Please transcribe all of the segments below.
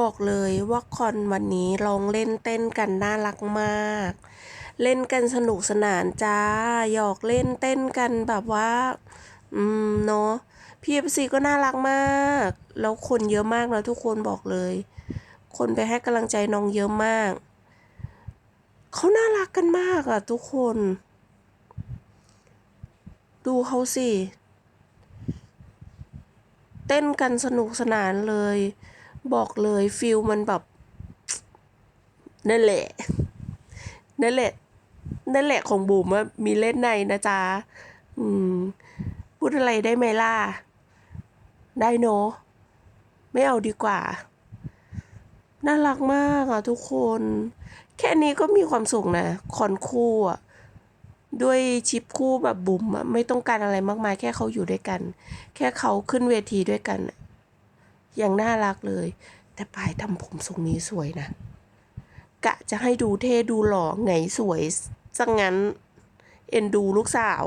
บอกเลยว่าคอนวันนี้ลองเล่นเต้นกันน่ารักมาก เล่นกันสนุกสนานจ้า หยอกเล่นเต้นกันแบบว่า อืมเนาะพี่เอฟซีก็น่ารักมาก แล้วคนเยอะมากแล้วทุกคนบอกเลย คนไปให้กำลังใจน้องเยอะมาก เขาน่ารักกันมากอะทุกคน ดูเขาสิ เต้นกันสนุกสนานเลย บอกเลยฟิลมันแบบนั่นแหละนั่นแหละนั่นแหละของบุ๋มว่ามีเล่นในนะจ๊ะอืม พูดอะไรได้ไหมล่ะ ได้เนอะไม่เอาดีกว่า น่ารักมากอะทุกคน แค่นี้ก็มีความสุขนะ คอนคู่อะ ด้วยชิปคู่แบบบุ๋มอะ ไม่ต้องการอะไรมากมาย แค่เขาอยู่ด้วยกัน แค่เขาขึ้นเวทีด้วยกัน ยังน่ารักเลย แต่ปลายทำผมทรงนี้สวยนะ กะจะให้ดูเท่ดูหล่อไงสวยซะงงั้น เอ็นดูลูกสาว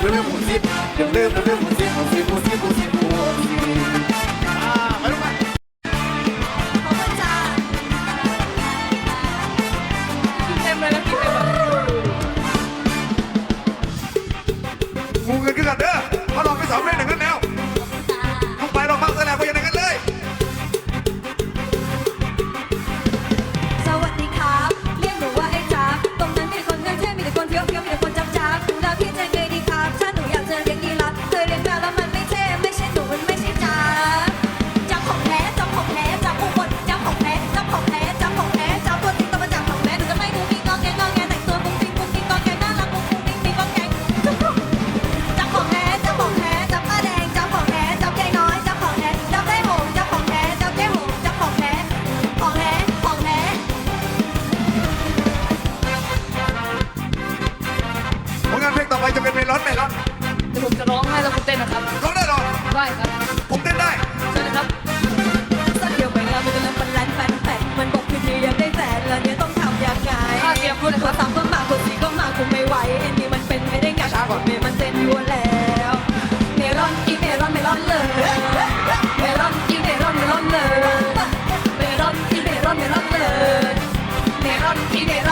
เริ่มเริ่มหมุนเริ่มเริ่มเริ่มหมุน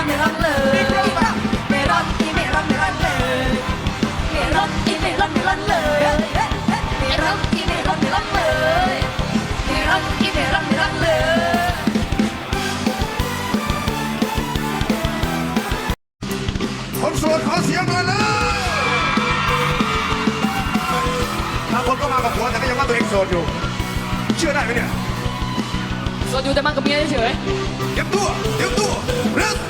ไมรอดเลยไมรอดอีมรอดไมรอดเลยไมรอดอีมรอดไมรอดเลยไมรอดอีมรอมเมรอมเลยคนสดขอเสียงเลยบาคนก็มากับผัวแต่ก็ยังว่าตัวเองโสดอยู่ เชื่อได้ไหมเนี่ย สวดอยู่แต่มันกับเมียเฉย เก็บตัว เก็บตัว เร็ว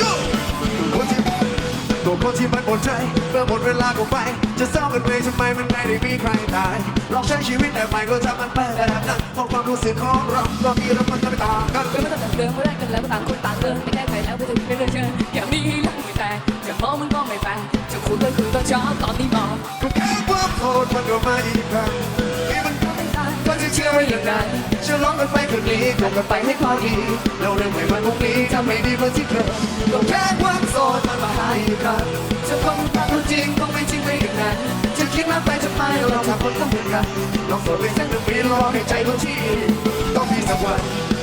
ตัวคนที่มันหมดใจเมื่อหมดเวลาก็ไป จะเศร้ากันไปทำไมมันไม่ได้มีใครตายลองใช้ชีวิตแบบใหม่ก็ทำมันไปแบบนั้นเพราะความรู้สึกของเราตอนนี้เรามันจะไม่ต่างกันๆเป็นมาตั้งแต่เดิมไม่ได้กันแล้วต่างคนต่างเดินไม่แก้ไขแล้วไปถึงเรื่อยเชิญอย่างนี้ยังไม่แต่จะมองมันก็ไม่แปลกจะคุยก็คุยตอนเช้าตอนนี้มองก็แค่ความโทษมันก็มาอีกครั้งนี่มันก็ไม่ได้ก็จะเชื่อไว้อย่างนั้นจะร้องกันไปคืนนี้จบกันไปให้พอดีเราเรื่องใหม่วันพรุ่งนี้ถ้าไม่ดีเหมือนที่เคยก็แค่ความโสดมันมาาอีกครั้งจะคงรักจริงคงไม่จริงไปอย่างนั้นจะคิดมากไปจะไปเราทำคนต้องเหมือนกันลองสวดไปสักหนึ่งปีลองให้ใจรู้ที่ต้องมีสักวัน